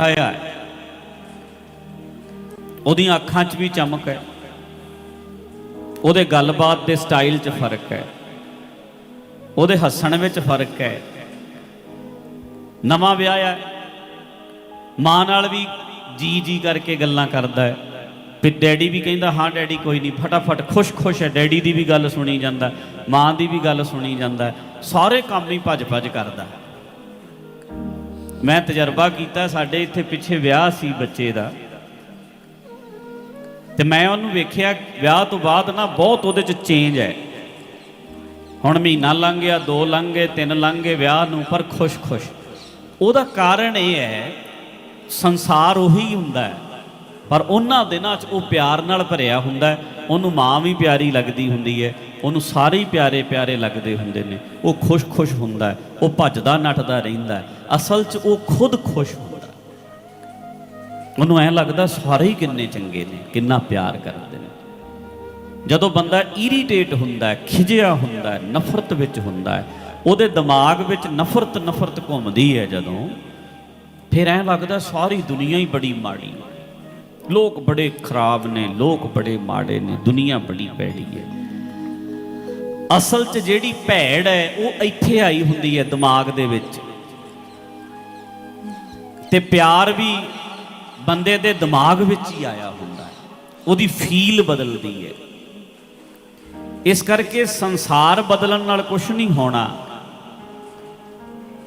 ਆਇਆ ਉਹਦੀਆਂ ਅੱਖਾਂ 'ਚ ਵੀ ਚਮਕ ਹੈ। ਉਹਦੇ ਗੱਲਬਾਤ ਦੇ ਸਟਾਈਲ 'ਚ ਫ਼ਰਕ ਹੈ। ਉਹਦੇ ਹੱਸਣ ਵਿੱਚ ਫ਼ਰਕ ਹੈ। ਨਵਾਂ ਵਿਆਹ ਹੈ। ਮਾਂ ਨਾਲ ਵੀ ਜੀ ਜੀ ਕਰਕੇ ਗੱਲਾਂ ਕਰਦਾ ਹੈ। ਫਿਰ ਡੈਡੀ ਵੀ ਕਹਿੰਦਾ, ਹਾਂ ਡੈਡੀ, ਕੋਈ ਨਹੀਂ। ਫਟਾਫਟ ਖੁਸ਼-ਖੁਸ਼ ਹੈ। ਡੈਡੀ ਦੀ ਵੀ ਗੱਲ ਸੁਣੀ ਜਾਂਦਾ ਮਾਂ ਦੀ ਵੀ ਗੱਲ ਸੁਣੀ ਜਾਂਦਾ ਸਾਰੇ ਕੰਮ ਹੀ ਭੱਜ-ਭੱਜ ਕਰਦਾ ਮੈਂ ਤਜਰਬਾ ਕੀਤਾ, ਸਾਡੇ ਇੱਥੇ ਪਿੱਛੇ ਵਿਆਹ ਸੀ ਬੱਚੇ ਦਾ। ਤੇ ਮੈਂ ਉਹਨੂੰ ਵੇਖਿਆ, ਵਿਆਹ ਤੋਂ ਬਾਅਦ ਨਾ ਬਹੁਤ ਉਹਦੇ ਚ ਚੇਂਜ ਹੈ। ਹੁਣ ਮਹੀਨਾ ਲੰਘ ਗਿਆ, ਦੋ ਲੰਘ ਗਏ, ਤਿੰਨ ਲੰਘ ਗਏ ਵਿਆਹ ਨੂੰ, ਪਰ ਖੁਸ਼-ਖੁਸ਼। ਉਹਦਾ ਕਾਰਨ ਇਹ ਹੈ, ਸੰਸਾਰ ਉਹੀ ਹੁੰਦਾ ਹੈ। ਪਰ ਉਹਨਾਂ ਦਿਨਾਂ 'ਚ ਉਹ ਪਿਆਰ ਨਾਲ ਭਰਿਆ ਹੁੰਦਾ ਉਹਨੂੰ ਮਾਂ ਵੀ ਪਿਆਰੀ ਲੱਗਦੀ ਹੁੰਦੀ ਹੈ। ਉਹਨੂੰ ਸਾਰੇ ਹੀ ਪਿਆਰੇ ਪਿਆਰੇ ਲੱਗਦੇ ਹੁੰਦੇ ਨੇ। ਉਹ ਖੁਸ਼-ਖੁਸ਼ ਹੁੰਦਾ ਹੈ। ਉਹ ਭੱਜਦਾ ਨੱਠਦਾ ਰਹਿੰਦਾ ਹੈ। ਅਸਲ 'ਚ ਉਹ ਖੁਦ ਖੁਸ਼ ਹੁੰਦਾ ਉਹਨੂੰ ਐਂ ਲੱਗਦਾ ਸਾਰੇ ਹੀ ਕਿੰਨੇ ਚੰਗੇ ਨੇ, ਕਿੰਨਾ ਪਿਆਰ ਕਰਦੇ ਨੇ। ਜਦੋਂ ਬੰਦਾ ਇਰੀਟੇਟ ਹੁੰਦਾ ਹੈ ਖਿਜਿਆ ਹੁੰਦਾ ਹੈ, ਨਫ਼ਰਤ ਵਿੱਚ ਹੁੰਦਾ ਹੈ, ਉਹਦੇ ਦਿਮਾਗ ਵਿੱਚ ਨਫ਼ਰਤ ਨਫ਼ਰਤ ਘੁੰਮਦੀ ਹੈ ਜਦੋਂ, ਫਿਰ ਐਂ ਲੱਗਦਾ ਸਾਰੀ ਦੁਨੀਆ ਹੀ ਬੜੀ ਮਾੜੀ ਹੈ। ਲੋਕ ਬੜੇ ਖਰਾਬ ਨੇ, ਲੋਕ ਬੜੇ ਮਾੜੇ ਨੇ, ਦੁਨੀਆ ਬੜੀ ਭੈੜੀ ਹੈ। ਅਸਲ 'ਚ ਜਿਹੜੀ ਭੈੜ ਹੈ, ਉਹ ਇੱਥੇ ਆਈ ਹੁੰਦੀ ਹੈ ਦਿਮਾਗ ਦੇ ਵਿੱਚ। ਤੇ ਪਿਆਰ ਵੀ ਬੰਦੇ ਦੇ ਦਿਮਾਗ ਵਿੱਚ ਹੀ ਆਇਆ ਹੁੰਦਾ ਹੈ। ਉਹਦੀ ਫੀਲ ਬਦਲਦੀ ਹੈ। ਇਸ ਕਰਕੇ ਸੰਸਾਰ ਬਦਲਣ ਨਾਲ ਕੁਝ ਨਹੀਂ ਹੋਣਾ।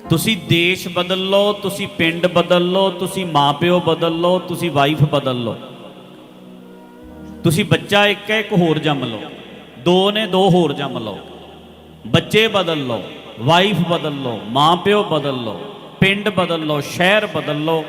ਤੁਸੀਂ ਦੇਸ਼ ਬਦਲ ਲਓ, ਤੁਸੀਂ ਪਿੰਡ ਬਦਲ ਲਓ, ਤੁਸੀਂ ਮਾਪਿਓ ਬਦਲ ਲਓ, ਤੁਸੀਂ ਵਾਈਫ ਬਦਲ ਲਓ। ਤੁਸੀਂ ਬੱਚਾ ਇੱਕ ਹੈ, ਇੱਕ ਹੋਰ ਜੰਮ ਲਓ। ਦੋ ਨੇ, ਦੋ ਹੋਰ ਜੰਮ ਲਓ। ਬੱਚੇ ਬਦਲ ਲਓ ਵਾਈਫ ਬਦਲ ਲਓ, ਮਾਪਿਓ ਬਦਲ ਲਓ, ਪਿੰਡ ਬਦਲ ਲਓ, ਸ਼ਹਿਰ ਬਦਲ ਲਓ।